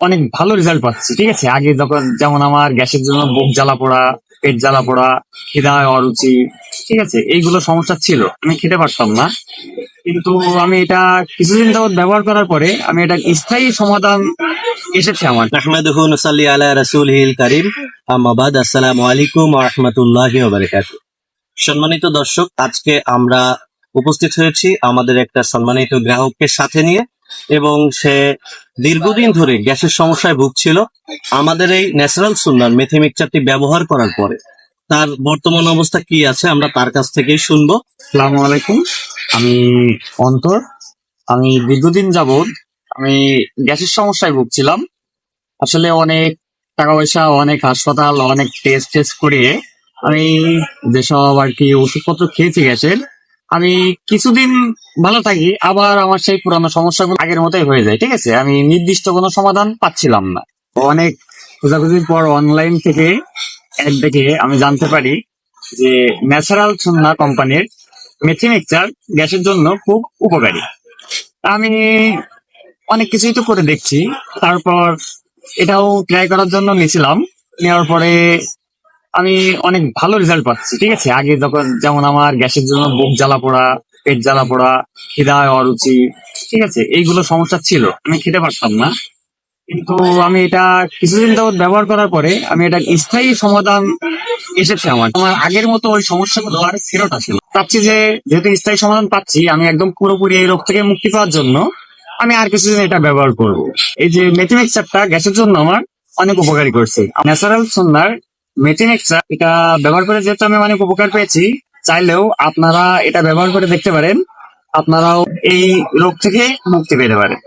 অনেক ভালো রেজাল্ট পাচ্ছি, ঠিক আছে? আগে যখন, যেমন আমার গ্যাসের জন্য বুক জ্বালা পোড়া, পেট জ্বালা পোড়া, খিদা, অরুচি, ঠিক আছে? এইগুলো সমস্যা ছিল, আমি খেতে পারতাম না। কিন্তু আমি এটা কিছুদিন যাবত ব্যবহার করার পরে আমি এটা স্থায়ী সমাধান এসেছে আমার। নাহমাদুহু নুসাল্লি আলা রাসূলিহিল কারীম। আম্মা বাদ, আসসালামু আলাইকুম ওয়া রাহমাতুল্লাহি সম্মানিত দর্শক, আজকে আমরা উপস্থিত হয়েছি আমাদের একটা সম্মানিত গ্রাহককে সাথে নিয়ে। এবং সে দীর্ঘদিন ধরে গ্যাসের সমস্যায় ভুগছিল। আমাদের এই ন্যাচারাল সুন্নার মেথি মিক্সচারটি ব্যবহার করার পরে। তার বর্তমান অবস্থা কি আছে আমরা তার কাছ থেকেই শুনব। সালাম আলাইকুম। আমি অন্তর। আমি দীর্ঘদিন যাবৎ আমি গ্যাসের সমস্যায় ভুগছিলাম। আসলে অনেক টাকা পয়সা অনেক হাসপাতাল, অনেক টেস্ট টেস্ট করে আমি যেসব আর কি ওষুধপত্র খেয়েছি গ্যাসের আমি কিছুদিন ভালো থাকি, আবার আমার সেই পুরানো সমস্যাগুলো আগের মতোই হয়ে যায়, ঠিক আছে? আমি নির্দিষ্ট কোনো সমাধান পাচ্ছিলাম না। অনেক খোঁজাখুঁজির পর অনলাইন থেকে অ্যাড দেখে আমি জানতে পারি যে ন্যাচারাল সুন্না কোম্পানির মেথি মিক্সচার গ্যাসের জন্য খুব উপকারী। আমি অনেক কিছুই তো করে দেখছি, তারপর এটাও ট্রাই করার জন্য নিয়েছিলাম, নেওয়ার পরে আমি অনেক ভালো রেজাল্ট পাচ্ছি, ঠিক আছে? আগে যখন, যেমন আমার গ্যাসের জন্য বুক জ্বালা পড়া, পেট জ্বালা পোড়া, খিদা অরুচি ঠিক আছে? এইগুলো সমস্যা ছিল, আমি খেতে পারতাম না। কিন্তু আমি এটা কিছুদিন যাবত ব্যবহার করার পরে আমি এটা স্থায়ী সমাধান এসেছে আমার। আমার আগের মতো ওই সমস্যাগুলো আর ফেরত আসে। চাচ্ছি যে, যেহেতু স্থায়ী সমাধান পাচ্ছি, আমি একদম পুরোপুরি এই রোগ থেকে মুক্তি পাওয়ার জন্য আমি আর কিছুদিন এটা ব্যবহার করব। এই যে মেথি মিক্সচারটা গ্যাসের জন্য আমার অনেক উপকারী করছে। ন্যাচারাল সুন্দর মেথি এক্সট্রা এটা ব্যবহার করে যেহেতু আমি অনেক উপকার পেয়েছি, চাইলেও আপনারা এটা ব্যবহার করে দেখতে পারেন। আপনারাও এই রোগ থেকে মুক্তি পেতে পারেন।